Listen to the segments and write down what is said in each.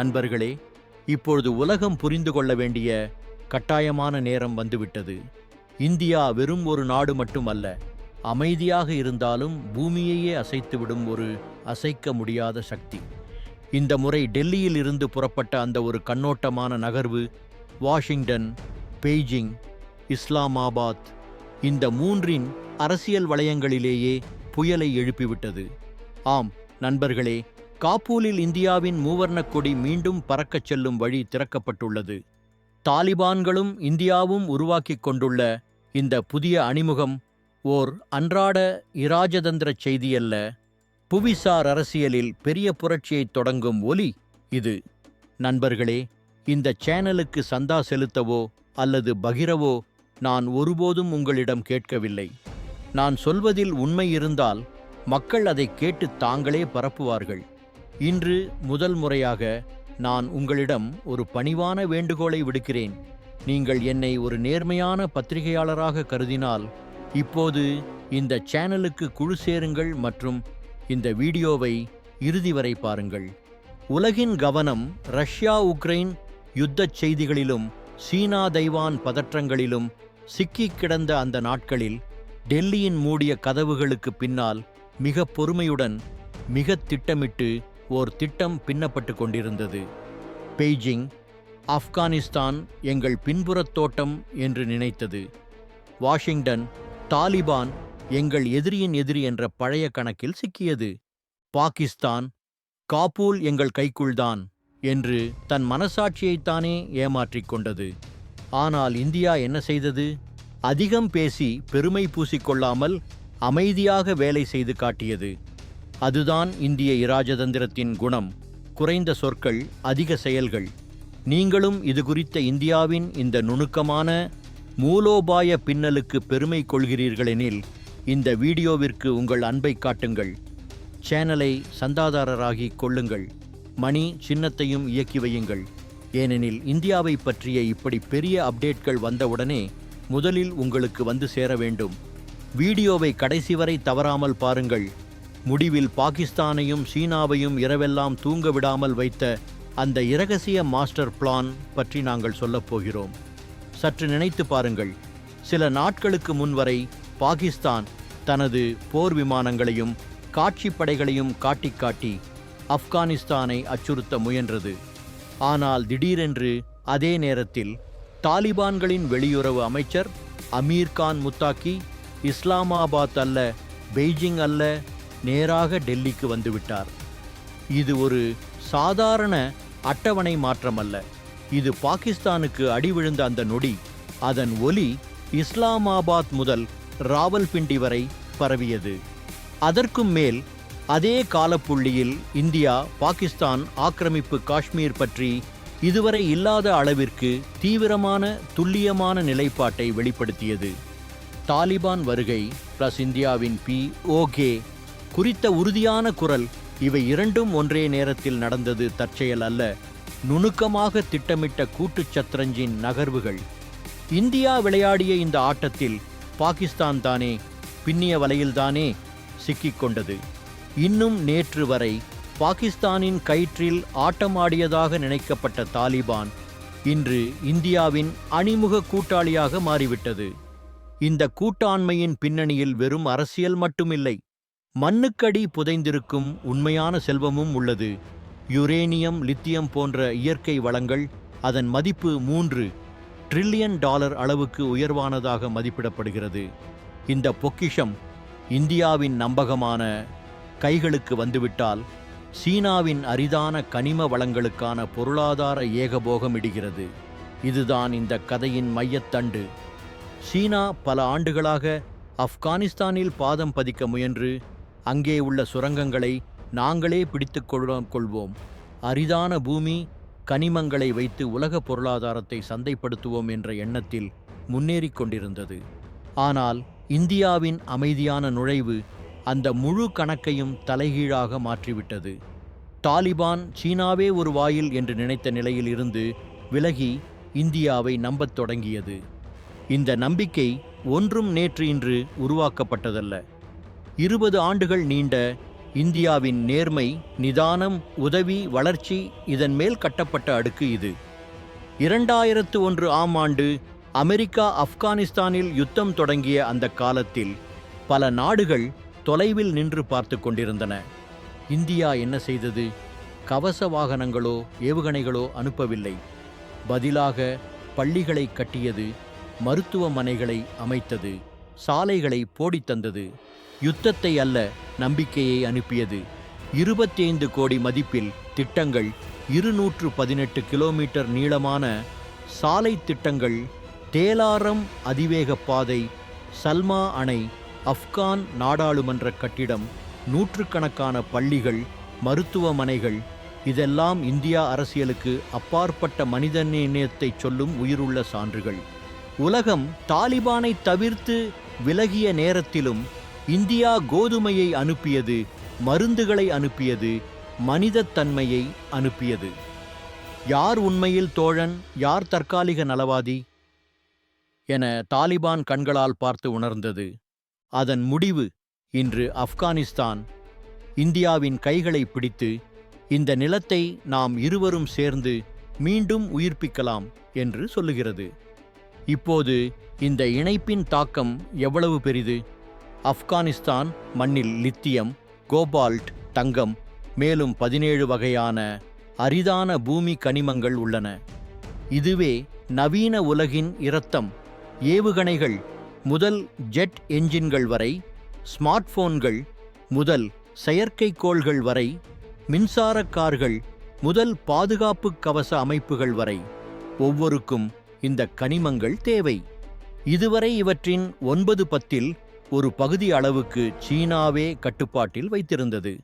நண்பர்களே இப்பொழுது உலகம் புரிந்து கொள்ள வேண்டிய கட்டாயமான நேரம் வந்துவிட்டது. இந்தியா வெறும் ஒரு நாடு மட்டுமல்ல அமைதியாக இருந்தாலும் பூமியையே அசைத்துவிடும் ஒரு அசைக்க முடியாத சக்தி. இந்த முறை டெல்லியில் இருந்து புறப்பட்ட அந்த ஒரு கண்ணோட்டமான நகர்வு வாஷிங்டன் பெய்ஜிங் இஸ்லாமாபாத் இந்த மூன்றின் அரசியல் வளையங்களிலேயே புயலை எழுப்பிவிட்டது. ஆம் நண்பர்களே காபூலில் இந்தியாவின் மூவர்ணக் கொடி மீண்டும் பறக்கச் செல்லும் வழி திறக்கப்பட்டுள்ளது. தாலிபான்களும் இந்தியாவும் உருவாக்கிக் கொண்டுள்ள இந்த புதிய அணிமுகம் ஓர் அன்றாட இராஜதந்திர செய்தியல்ல. புவிசார் அரசியலில் பெரிய புரட்சியைத் தொடங்கும் ஒலி இது. நண்பர்களே இந்த சேனலுக்கு சந்தா செலுத்தவோ அல்லது பகிரவோ நான் ஒருபோதும் உங்களிடம் கேட்கவில்லை. நான் சொல்வதில் உண்மை இருந்தால் மக்கள் அதை கேட்டு தாங்களே பரப்புவார்கள். இன்று முதல் முறையாக நான் உங்களிடம் ஒரு பணிவான வேண்டுகோளை விடுக்கிறேன். நீங்கள் என்னை ஒரு நேர்மையான பத்திரிகையாளராக கருதினால் இப்போது இந்த சேனலுக்கு குழு சேருங்கள் மற்றும் இந்த வீடியோவை இறுதி வரை பாருங்கள். உலகின் கவனம் ரஷ்யா உக்ரைன் யுத்தச் செய்திகளிலும் சீனா தைவான் பதற்றங்களிலும் சிக்கி கிடந்த அந்த நாட்களில் டெல்லியின் மூடிய கதவுகளுக்கு பின்னால் மிக பொறுமையுடன் மிக திட்டமிட்டு ஓர் திட்டம் பின்னப்பட்டு கொண்டிருந்தது. பெய்ஜிங் ஆப்கானிஸ்தான் எங்கள் பின்புறத் தோட்டம் என்று நினைத்தது. வாஷிங்டன் தாலிபான் எங்கள் எதிரியின் எதிரி என்ற பழைய கணக்கில் சிக்கியது. பாகிஸ்தான் காபூல் எங்கள் கைக்குள்தான் என்று தன் மனசாட்சியைத்தானே ஏமாற்றிக் கொண்டது. ஆனால் இந்தியா என்ன செய்தது? அதிகம் பேசி பெருமை பூசிக்கொள்ளாமல் அமைதியாக வேலை செய்து காட்டியது. அதுதான் இந்திய இராஜதந்திரத்தின் குணம். குறைந்த சொற்கள் அதிக செயல்கள். நீங்களும் இது குறித்த இந்தியாவின் இந்த நுணுக்கமான மூலோபாய பின்னலுக்கு பெருமை கொள்கிறீர்களெனில் இந்த வீடியோவிற்கு உங்கள் அன்பை காட்டுங்கள். சேனலை சந்தாதாரராகி கொள்ளுங்கள். மணி சின்னத்தையும் இயக்கி வையுங்கள். ஏனெனில் இந்தியாவை பற்றிய இப்படி பெரிய அப்டேட்கள் வந்தவுடனே முதலில் உங்களுக்கு வந்து சேர வேண்டும். வீடியோவை கடைசி வரை தவறாமல் பாருங்கள். முடிவில் பாகிஸ்தானையும் சீனாவையும் இரவெல்லாம் தூங்க விடாமல் வைத்த அந்த இரகசிய மாஸ்டர் பிளான் பற்றி நாங்கள் சொல்லப்போகிறோம் சற்று நினைத்து பாருங்கள். சில நாட்களுக்கு முன்வரை பாகிஸ்தான் தனது போர் விமானங்களையும் காட்சிப்படைகளையும் காட்டிக்காட்டி காட்டி ஆப்கானிஸ்தானை அச்சுறுத்த முயன்றது. ஆனால் திடீரென்று அதே நேரத்தில் தாலிபான்களின் வெளியுறவு அமைச்சர் அமீர் கான் முத்தாக்கி இஸ்லாமாபாத் அல்ல பெய்ஜிங் அல்ல நேராக டெல்லிக்கு வந்துவிட்டார். இது ஒரு சாதாரண அட்டவணை மாற்றமல்ல. இது பாகிஸ்தானுக்கு அடி விழுந்த அந்த நொடி அதன் ஒலி இஸ்லாமாபாத் முதல் ராவல்பிண்டி வரை பரவியது. அதற்கும் மேல் அதே காலப்புள்ளியில் இந்தியா பாகிஸ்தான் ஆக்கிரமிப்பு காஷ்மீர் பற்றி இதுவரை இல்லாத அளவிற்கு தீவிரமான துல்லியமான நிலைப்பாட்டை வெளிப்படுத்தியது. தாலிபான் வருகை பிளஸ் இந்தியாவின் பி ஓகே குறித்த உறுதியான குரல் இவை இரண்டும் ஒன்றே நேரத்தில் நடந்தது தற்செயல் அல்ல. நுணுக்கமாக திட்டமிட்ட கூட்டுச் சத்ரஞ்சின் நகர்வுகள். இந்தியா விளையாடிய இந்த ஆட்டத்தில் பாகிஸ்தான் தானே பின்னிய வலையில்தானே சிக்கிக் கொண்டது. இன்னும் நேற்று வரை பாகிஸ்தானின் கயிற்றில் ஆட்டமாடியதாக நினைக்கப்பட்ட தாலிபான் இன்று இந்தியாவின் அணிமுக கூட்டாளியாக மாறிவிட்டது. இந்த கூட்டாண்மையின் பின்னணியில் வெறும் அரசியல் மட்டுமில்லை. மண்ணுக்கடி புதைந்திருக்கும் உண்மையான செல்வமும் உள்ளது. யுரேனியம் லித்தியம் போன்ற இயற்கை வளங்கள் அதன் மதிப்பு மூன்று ட்ரில்லியன் டாலர் அளவுக்கு உயர்வானதாக மதிப்பிடப்படுகிறது. இந்த பொக்கிஷம் இந்தியாவின் நம்பகமான கைகளுக்கு வந்துவிட்டால் சீனாவின் அரிதான கனிம வளங்களுக்கான பொருளாதார ஏகபோகம் இடுகிறது இதுதான் இந்த கதையின் மையத்தண்டு. சீனா பல ஆண்டுகளாக ஆப்கானிஸ்தானில் பாதம் பதிக்க முயன்று அங்கே உள்ள சுரங்கங்களை நாங்களே பிடித்து கொள்வோம். அரிதான பூமி கனிமங்களை வைத்து உலக பொருளாதாரத்தை சந்தைப்படுத்துவோம் என்ற எண்ணத்தில் முன்னேறிக் கொண்டிருந்தது. ஆனால் இந்தியாவின் அமைதியான நுழைவு அந்த முழு கணக்கையும் தலைகீழாக மாற்றிவிட்டது. தாலிபான் சீனாவே ஒரு வாயில் என்று நினைத்த நிலையில் இருந்து விலகி இந்தியாவை நம்பத் தொடங்கியது. இந்த நம்பிக்கை ஒன்றும் நேற்று இன்று உருவாக்கப்பட்டதல்ல. இருபது ஆண்டுகள் நீண்ட இந்தியாவின் நேர்மை நிதானம் உதவி வளர்ச்சி இதன் மேல் கட்டப்பட்ட அடுக்கு இது. இரண்டாயிரத்து ஒன்று ஆம் ஆண்டு அமெரிக்கா ஆப்கானிஸ்தானில் யுத்தம் தொடங்கிய அந்த காலத்தில் பல நாடுகள் தொலைவில் நின்று பார்த்து கொண்டிருந்தன. இந்தியா என்ன செய்தது? கவச வாகனங்களோ ஏவுகணைகளோ அனுப்பவில்லை. பதிலாக பள்ளிகளை கட்டியது மருத்துவமனைகளை அமைத்தது சாலைகளை போடித்தந்தது யுத்தத்தை அல்ல நம்பிக்கையை அனுப்பியது. இருபத்தைந்து கோடி மதிப்பில் திட்டங்கள் இருநூற்று பதினெட்டு கிலோமீட்டர் நீளமான சாலை திட்டங்கள் தேலாரம் அதிவேக பாதை சல்மா அணை ஆப்கான் நாடாளுமன்ற கட்டிடம் நூற்றுக்கணக்கான பள்ளிகள் மருத்துவமனைகள் இதெல்லாம் இந்தியா அரசியலுக்கு அப்பாற்பட்ட மனிதநேயத்தைச் சொல்லும் உயிருள்ள சான்றுகள். உலகம் தாலிபானை தவிர்த்து விலகிய நேரத்திலும் இந்தியா கோதுமையை அனுப்பியது மருந்துகளை அனுப்பியது மனிதத்தன்மையை அனுப்பியது. யார் உண்மையில் தோழன் யார் தற்காலிக நலவாதி? என தாலிபான் கண்களால் பார்த்து உணர்ந்தது. அதன் முடிவு இன்று ஆப்கானிஸ்தான். இந்தியாவின் கைகளை பிடித்து இந்த நிலத்தை நாம் இருவரும் சேர்ந்து மீண்டும் உயிர்ப்பிக்கலாம் என்று சொல்லுகிறது. இப்போது இந்த இணைப்பின் தாக்கம் எவ்வளவு பெரிது? ஆப்கானிஸ்தான் மண்ணில் லித்தியம் கோபால்ட் தங்கம் மேலும் பதினேழு வகையான அரிதான பூமி கனிமங்கள் உள்ளன. இதுவே நவீன உலகின் இரத்தம் ஏவுகணைகள் முதல் ஜெட் என்ஜின்கள் வரை ஸ்மார்ட் போன்கள் முதல் செயற்கைக்கோள்கள் வரை மின்சார கார்கள் முதல் பாதுகாப்பு கவச அமைப்புகள் வரை ஒவ்வொருக்கும் இந்த கனிமங்கள் தேவை. இதுவரை இவற்றின் ஒன்பது பத்தில் ஒரு பகுதி அளவுக்கு சீனாவே கட்டுப்பாட்டில் வைத்திருந்தது.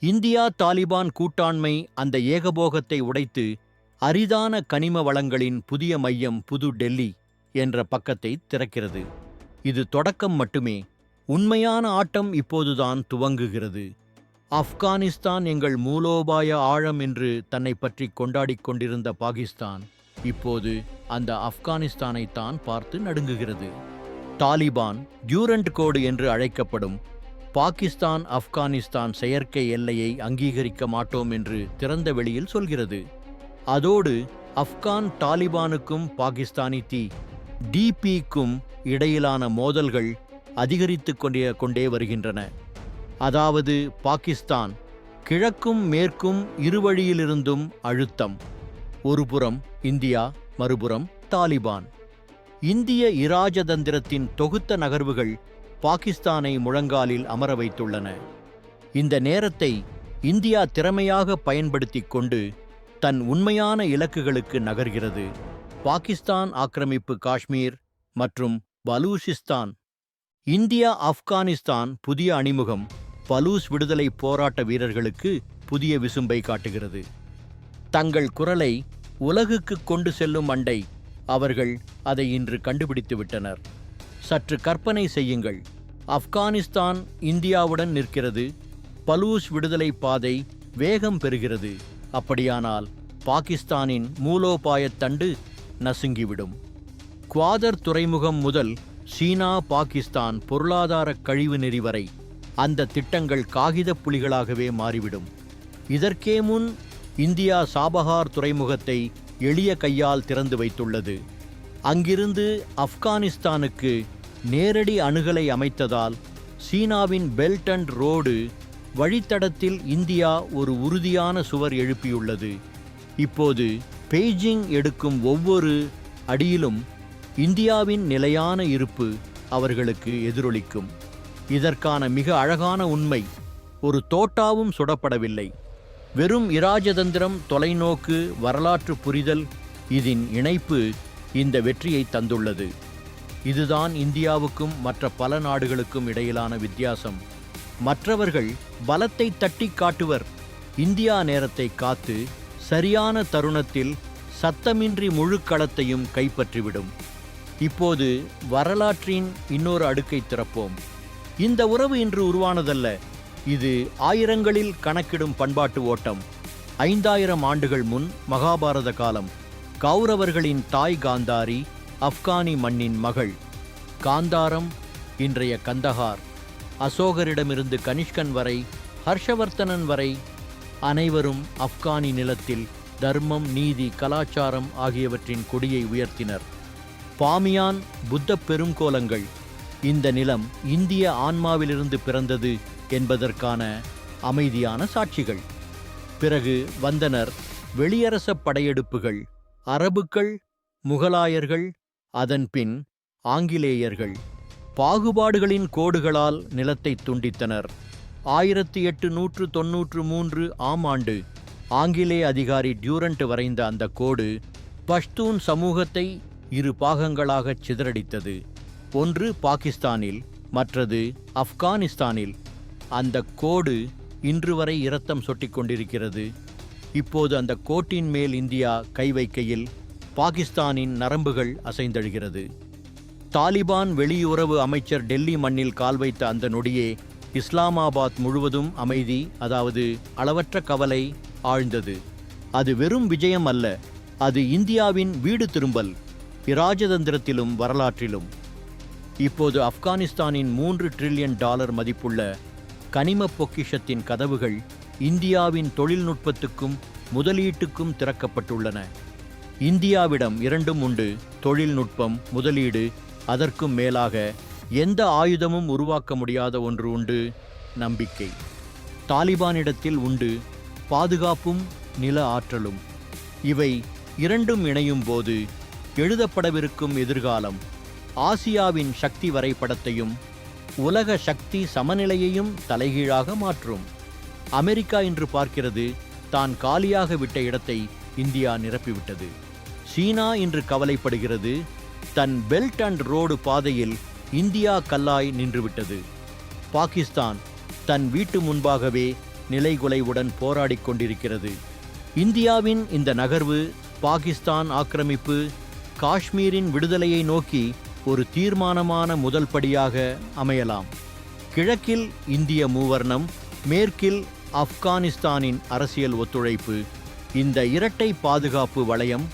இந்தியா தாலிபான் கூட்டாண்மை அந்த ஏகபோகத்தை உடைத்து அரிதான கனிம வளங்களின் புதிய மையம் புது டெல்லி என்ற பக்கத்தை திறக்கிறது. இது தொடக்கம் மட்டுமே. உண்மையான ஆட்டம் இப்போதுதான் துவங்குகிறது. ஆப்கானிஸ்தான் எங்கள் மூலோபாய ஆழம் என்று தன்னை பற்றி கொண்டாடிக் கொண்டிருந்த பாகிஸ்தான் இப்போது அந்த ஆப்கானிஸ்தானைத்தான் பார்த்து நடுங்குகிறது. தாலிபான் டியூரண்ட் கோடு என்று அழைக்கப்படும் பாகிஸ்தான் ஆப்கானிஸ்தான் செயற்கை எல்லையை அங்கீகரிக்க மாட்டோம் என்று திறந்த வெளியில் சொல்கிறது. அதோடு ஆப்கான் தாலிபானுக்கும் பாகிஸ்தானி தி டிபிக்கும் இடையிலான மோதல்கள் அதிகரித்து கொண்டே கொண்டே வருகின்றன. அதாவது பாகிஸ்தான் கிழக்கும் மேற்கும் இருவழியிலிருந்தும் அழுத்தம். ஒருபுறம் இந்தியா மறுபுறம் தாலிபான். இந்திய இராஜதந்திரத்தின் தொகுத்த நகர்வுகள் பாகிஸ்தானை முழங்காலில் அமர வைத்துள்ளன. இந்த நேரத்தை இந்தியா திறமையாக பயன்படுத்தி கொண்டு தன் உண்மையான இலக்குகளுக்கு நகர்கிறது. பாகிஸ்தான் ஆக்கிரமிப்பு காஷ்மீர் மற்றும் பலூசிஸ்தான். இந்தியா ஆப்கானிஸ்தான் புதிய அணிமுகம் பலூஸ் விடுதலை போராட்ட வீரர்களுக்கு புதிய விசும்பை காட்டுகிறது. தங்கள் குரலை உலகுக்கு கொண்டு செல்லும் அண்டை அவர்கள் அதை இன்று கண்டுபிடித்து விட்டனர் சற்று கற்பனை செய்யுங்கள். ஆப்கானிஸ்தான் இந்தியாவுடன் நிற்கிறது. பலூஸ் விடுதலை பாதை வேகம் பெறுகிறது. அப்படியானால் பாகிஸ்தானின் மூலோபாயத் தண்டு நசுங்கிவிடும். குவாதர் துறைமுகம் முதல் சீனா பாகிஸ்தான் பொருளாதார கழிவு நெறி வரை அந்த திட்டங்கள் காகிதப் புலிகளாகவே மாறிவிடும். இதற்கே முன் இந்தியா சாபஹார் துறைமுகத்தை எளிய கையால் திறந்து வைத்துள்ளது. அங்கிருந்து ஆப்கானிஸ்தானுக்கு நேரடி அணுகலை அமைத்ததால் சீனாவின் பெல்ட் அண்ட் ரோடு வழித்தடத்தில் இந்தியா ஒரு உறுதியான சுவர் எழுப்பியுள்ளது. இப்போது பெய்ஜிங் எடுக்கும் ஒவ்வொரு அடியிலும் இந்தியாவின் நிலையான இருப்பு அவர்களுக்கு எதிரொலிக்கும். இதற்கான மிக அழகான உண்மை ஒரு தோட்டாவும் சுடப்படவில்லை. வெறும் இராஜதந்திரம் தொலைநோக்கு வரலாற்று புரிதல் இதன் இணைப்பு இந்த வெற்றியை தந்துள்ளது. இதுதான் இந்தியாவுக்கும் மற்ற பல நாடுகளுக்கும் இடையிலான வித்தியாசம். மற்றவர்கள் பலத்தை தட்டி காட்டுவர். இந்தியா நேரத்தை காத்து சரியான தருணத்தில் சத்தமின்றி முழு களத்தையும் கைப்பற்றிவிடும். இப்போது வரலாற்றின் இன்னொரு அடுக்கை திறப்போம். இந்த உறவு இன்று உருவானதல்ல. இது ஆயிரங்களில் கணக்கிடும் பண்பாட்டு ஓட்டம். ஐந்தாயிரம் ஆண்டுகள் முன் மகாபாரத காலம். கௌரவர்களின் தாய் காந்தாரி ஆப்கானி மண்ணின் மகள். காந்தாரம் இன்றைய கந்தஹார். அசோகரிடமிருந்து கனிஷ்கன் வரை ஹர்ஷவர்த்தனன் வரை அனைவரும் ஆப்கானி நிலத்தில் தர்மம் நீதி கலாச்சாரம் ஆகியவற்றின் கொடியை உயர்த்தினர். பாமியான் புத்த பெருங்கோலங்கள். இந்த நிலம் இந்திய ஆன்மாவிலிருந்து பிறந்தது என்பதற்கான அமைதியான சாட்சிகள். பிறகு வந்தனர் வெளியரசப் படையெடுப்புகள் அரபுக்கள் முகலாயர்கள் அதன்பின் ஆங்கிலேயர்கள். பாகுபாடுகளின் கோடுகளால் நிலத்தை துண்டித்தனர். ஆயிரத்தி எட்டு நூற்று தொன்னூற்று மூன்று ஆம் ஆண்டு ஆங்கிலேய அதிகாரி டியூரண்ட் வரைந்த அந்த கோடு பஷ்தூன் சமூகத்தை இரு பாகங்களாகச் சிதறடித்தது. ஒன்று பாகிஸ்தானில் மற்றது ஆப்கானிஸ்தானில். அந்த கோடு இன்று வரை இரத்தம் சொட்டிக் கொண்டிருக்கிறது இப்போது அந்த கோட்டின் மேல் இந்தியா கை வைக்கையில் பாகிஸ்தானின் நரம்புகள் அசைந்தழுகிறது. தாலிபான் வெளியுறவு அமைச்சர் டெல்லி மண்ணில் கால் வைத்த அந்த நொடியே இஸ்லாமாபாத் முழுவதும் அமைதி அதாவது அளவற்ற கவலை ஆழ்ந்தது. அது வெறும் விஜயம் அல்ல அது இந்தியாவின் வீடு திரும்பல் இராஜதந்திரத்திலும் வரலாற்றிலும். இப்போது ஆப்கானிஸ்தானின் மூன்று டிரில்லியன் டாலர் மதிப்புள்ள கனிம பொக்கிஷத்தின் கதவுகள் இந்தியாவின் தொழில்நுட்பத்துக்கும் முதலீட்டுக்கும் திறக்கப்பட்டுள்ளன. இந்தியாவிடம் இரண்டும் உண்டு. தொழில்நுட்பம் முதலீடு அதற்கும் மேலாக எந்த ஆயுதமும் உருவாக்க முடியாத ஒன்று உண்டு. நம்பிக்கை. தாலிபானிடத்தில் உண்டு. பாதுகாப்பும் நில ஆற்றலும். இவை இரண்டும் இணையும் போது எழுதப்படவிருக்கும் எதிர்காலம் ஆசியாவின் சக்தி வரைபடத்தையும் உலக சக்தி சமநிலையையும் தலைகீழாக மாற்றும். அமெரிக்கா இன்று பார்க்கிறது தான் காலியாக விட்ட இடத்தை இந்தியா நிரப்பிவிட்டது. சீனா இன்று கவலைப்படுகிறது தன் பெல்ட் அண்ட் ரோடு பாதையில் இந்தியா கல்லாய் நின்றுவிட்டது. பாகிஸ்தான் தன் வீட்டு முன்பாகவே நிலைகுலைவுடன் போராடிக் கொண்டிருக்கிறது. இந்தியாவின் இந்த நகர்வு பாகிஸ்தான் ஆக்கிரமிப்பு காஷ்மீரின் விடுதலையை நோக்கி ஒரு தீர்மானமான முதல் படியாக அமையலாம். கிழக்கில் இந்திய மூவர்ணம் மேற்கில் ஆப்கானிஸ்தானின் அரசியல் ஒத்துழைப்பு. இந்த இரட்டை பாதுகாப்பு வளையம்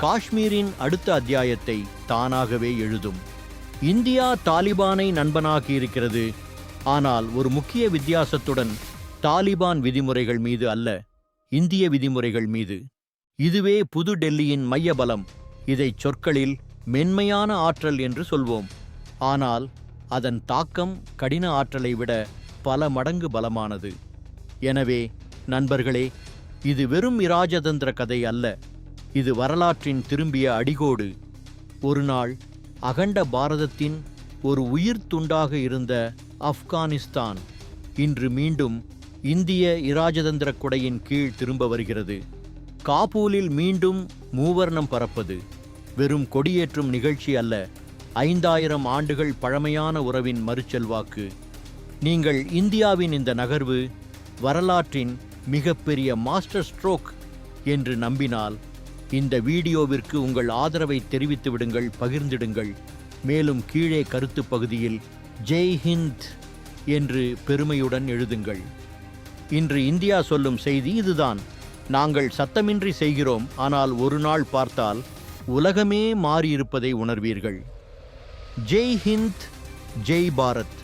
காஷ்மீரின் அடுத்த அத்தியாயத்தை தானாகவே எழுதும். இந்தியா தாலிபானை நண்பனாக்கி இருக்கிறது. ஆனால் ஒரு முக்கிய வித்தியாசத்துடன் தாலிபான் விதிமுறைகள் மீது அல்ல இந்திய விதிமுறைகள் மீது. இதுவே புது டெல்லியின் மைய பலம் இதை சொற்களில் மென்மையான ஆற்றல் என்று சொல்வோம். ஆனால் அதன் தாக்கம் கடின ஆற்றலை விட பல மடங்கு பலமானது. எனவே நண்பர்களே இது வெறும் இராஜதந்திர கதை அல்ல. இது வரலாற்றின் திரும்பிய அடிகோடு. ஒரு நாள் அகண்ட பாரதத்தின் ஒரு உயிர் துண்டாக இருந்த ஆப்கானிஸ்தான் இன்று மீண்டும் இந்திய இராஜதந்திர குடையின் கீழ் திரும்ப வருகிறது. காபூலில் மீண்டும் மூவர்ணம் பறப்பது. வெறும் கொடியேற்றும் நிகழ்ச்சி அல்ல ஐந்தாயிரம் ஆண்டுகள் பழமையான உறவின் மறுச்செல்வாக்கு. நீங்கள் இந்தியாவின் இந்த நகர்வு வரலாற்றின் மிகப்பெரிய மாஸ்டர் ஸ்ட்ரோக் என்று நம்பினால் இந்த வீடியோவிற்கு உங்கள் ஆதரவை தெரிவித்து விடுங்கள் பகிர்ந்திடுங்கள். மேலும் கீழே கருத்து பகுதியில் ஜெய் ஹிந்த் என்று பெருமையுடன் எழுதுங்கள். இன்று இந்தியா சொல்லும் செய்தி இதுதான். நாங்கள் சத்தமின்றி செய்கிறோம் ஆனால் ஒரு நாள் பார்த்தால் உலகமே மாறியிருப்பதை உணர்வீர்கள். ஜெய் ஹிந்த் ஜெய் பாரத்.